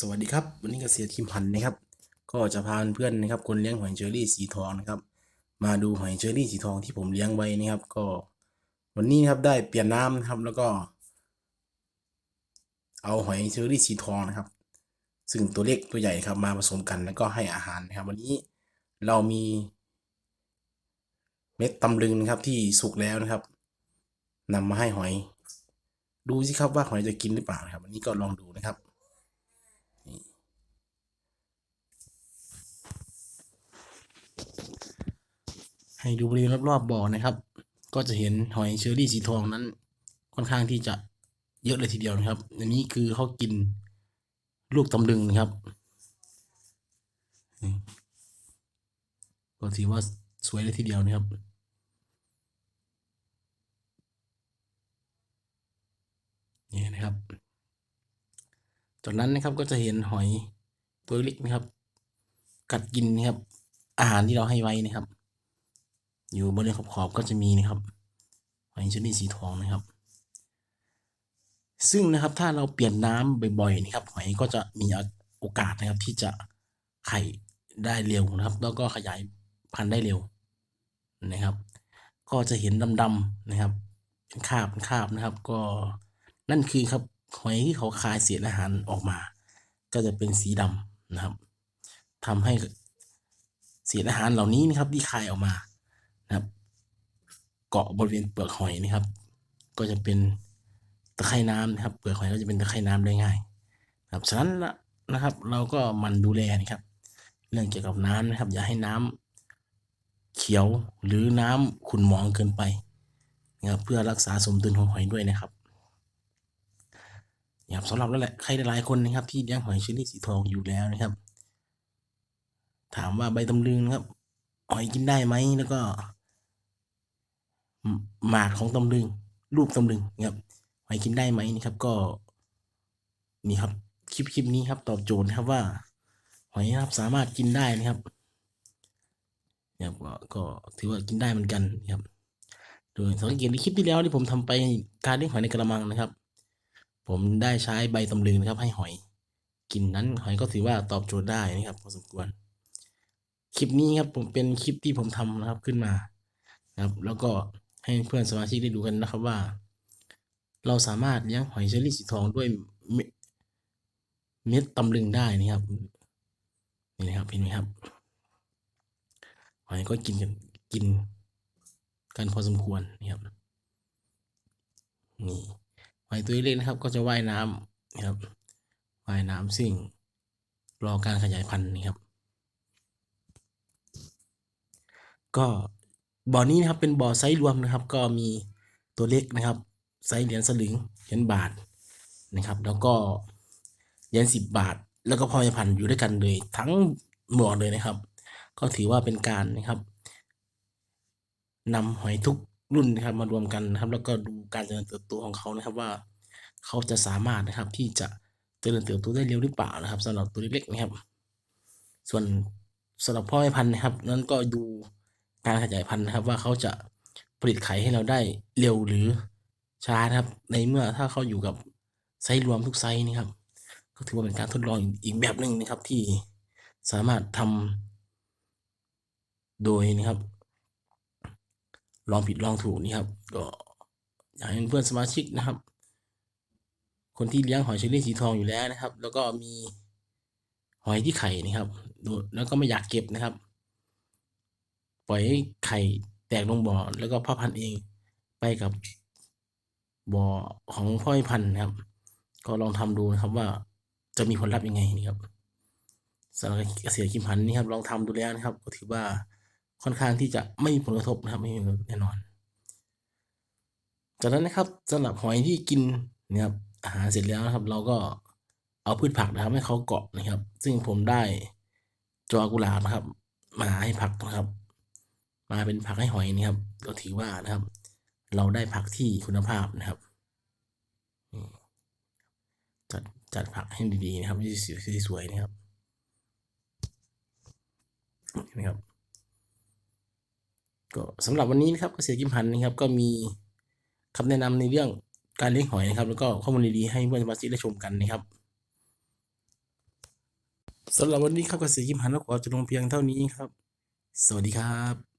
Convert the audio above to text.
สวัสดีครับวันนี้เกษตรคิมพันธ์นะครับ ก็จะพาเพื่อนนะครับคนเลี้ยงหอยเชอรี่สีทองนะครับ มาดูหอยเชอรี่สีทองที่ผมเลี้ยงไว้นะครับ ก็ วันนี้นะครับได้เปลี่ยนน้ำนะครับแล้วก็ เอาหอยเชอรี่สีทองนะครับ ซึ่งตัวเล็กตัวใหญ่ครับมาผสมกันแล้วก็ให้อาหารนะครับ วันนี้เรามี เม็ดตำลึงนะครับที่สุกแล้วนะครับนำมาให้หอย ดูสิครับว่าหอยจะกินหรือเปล่านะครับ วันนี้ก็ลองดูนะครับ ให้ดูบริเวณรอบๆบ่อนะครับ ก็จะเห็นหอยเชอรี่สีทองนั้น ค่อนข้างที่จะเยอะเลยทีเดียวนะครับ อันนี้คือเขากินลูกตำลึงนะครับ ก็ถือว่าสวยเลยทีเดียวนะครับนี่นะครับจากนั้นนะครับก็จะเห็นหอยตัวเล็กนะครับ กัดกินนะครับ อาหารที่เราให้ไว้นะครับ อยู่บริเวณขอบๆก็จะมีนะครับหอยเชอรี่สีทองนะครับ ซึ่งนะครับถ้าเราเปลี่ยนน้ำบ่อยๆนะครับหอยก็จะมีโอกาสนะครับที่จะไข่ได้เร็วนะครับ แล้วก็ขยายพันธุ์ได้เร็วนะครับ ก็จะเห็นดำๆนะครับเป็นคราบเป็นคราบนะครับ ก็นั่นคือครับหอยที่เขาคายเศษอาหารออกมา ก็จะเป็นสีดำนะครับทำให้เศษอาหารเหล่านี้นะครับที่คายออกมา นะครับ เกาะบริเวณเปลือกหอยนะครับ ก็จะเป็นตะไคร่น้ำนะครับ เปลือกหอยก็จะเป็นตะไคร่น้ำได้ง่าย นะครับฉะนั้นนะครับ เราก็มันดูแลนะครับ เรื่องเกี่ยวกับน้ำนะครับ อย่าให้น้ำเขียวหรือน้ำขุ่นหมองเกินไปนะครับ เพื่อรักษาสมดุลของหอยด้วยนะครับนะครับสำหรับแล้วแหละใครหลายคนนะครับ ที่เลี้ยงหอยเชอรี่สีทองอยู่แล้วนะครับ ถามว่าใบตำลึงนะครับ หอยกินได้ไหมแล้วก็หมากของตำลึง รูปตำลึงนะครับหอยกินได้ไหมนี่ครับ ก็ นี่ครับ คลิปคลิปนี้ครับ ตอบโจทย์นะครับว่า หอยครับสามารถกินได้นะครับเนะครับก็ก็ถือว่ากินได้เหมือนกันนะครับ โดยสังเกตในคลิปที่แล้วที่ผมทำไปการเลี้ยงหอยในกระมังนะครับ ผมได้ใช้ใบตำลึงนะครับ ให้หอย กินนั้นหอยก็ถือว่าตอบโจทย์ได้นะครับพอสมควร คลิปนี้ครับผมเป็นคลิปที่ผมทำนะครับขึ้นมานะครับ แล้วก็ให้เพื่อนสมาชิกได้ดูกันนะครับว่า เราสามารถเลี้ยงหอยเชอรี่สีทองด้วยเม็ดตำลึงได้นะครับนี่นะครับเห็นไหมครับหอยก็กินกันกินกันพอสมควรนะครับนี่หอยตัวเล็กนะครับ ก็จะว่ายน้ำนะครับว่ายน้ำซึ่งรอการขยายพันธุ์นะครับ ก็บ่อนี้นะครับเป็นบ่อไซส์รวมนะครับ ก็มีตัวเล็กนะครับ ไซส์เหรียญสลึงเหรียญบาทนะครับ แล้วก็เหรียญสิบบาท แล้วก็พ่อพันอยู่ด้วยกันเลย ทั้งบ่อเลยนะครับ ก็ถือว่าเป็นการนะครับนำหอยทุกรุ่นนะครับมารวมกันนะครับ แล้วก็ดูการเจริญเติบโตของเขานะครับว่า เขาจะสามารถนะครับที่จะเจริญเติบโตได้เร็วหรือเปล่านะครับสำหรับตัวเล็กๆนะครับ ส่วนสำหรับพ่อพันธุ์นะครับ นั้นก็ดู การขยายพันธุ์นะครับ ว่าเขาจะผลิตไข่ให้เราได้เร็วหรือช้านะครับ ในเมื่อถ้าเขาอยู่กับไซส์รวมทุกไซส์นะครับ ก็ถือว่าเป็นการทดลองอีกแบบหนึ่งนะครับ ที่สามารถทำโดยนะครับ ลองผิดลองถูกนี่ครับ ก็อยากให้เพื่อนสมาชิกนะครับ คนที่เลี้ยงหอยเชอรี่สีทองอยู่แล้วนะครับ แล้วก็มีหอยที่ไข่นะครับแล้วก็ไม่อยากเก็บนะครับ ปล่อยให้ไข่แตกลงบ่อ แล้วก็พ่อพันธุ์เองไปกับบ่อของพ่อพันธุ์นะครับ ก็ลองทำดูนะครับว่าจะมีผลลัพธ์ยังไงนี่ครับสำหรับเกษตรกิมพันธุ์นี่ครับลองทำดูแล้วนะครับ ก็ถือว่าค่อนข้างที่จะไม่มีผลกระทบนะครับไม่มีแน่นอน จากนั้นนะครับสำหรับหอยที่กินนะครับอาหารเสร็จแล้วนะครับ เราก็เอาพืชผักนะครับ ให้เขาเกาะนะครับ ซึ่งผมได้จอกุหลาบนะครับ มาให้ผักนะครับ มาเป็นผักให้หอยนะครับ ก็ถือว่านะครับ เราได้ผักที่คุณภาพนะครับจัดจัดผักให้ดีๆนะครับที่สวยๆนะครับนะครับ ก็สำหรับวันนี้นะครับเกษตรกิมพันธ์นะครับ ก็มีคำแนะนำในเรื่องการเลี้ยงหอยนะครับ แล้วก็ข้อมูลดีๆให้เพื่อนสมาชิกได้ชมกันนะครับสำหรับวันนี้ครับเกษตรยิมหันนกขอจะลงเพียงเท่านี้ครับ สวัสดีครับ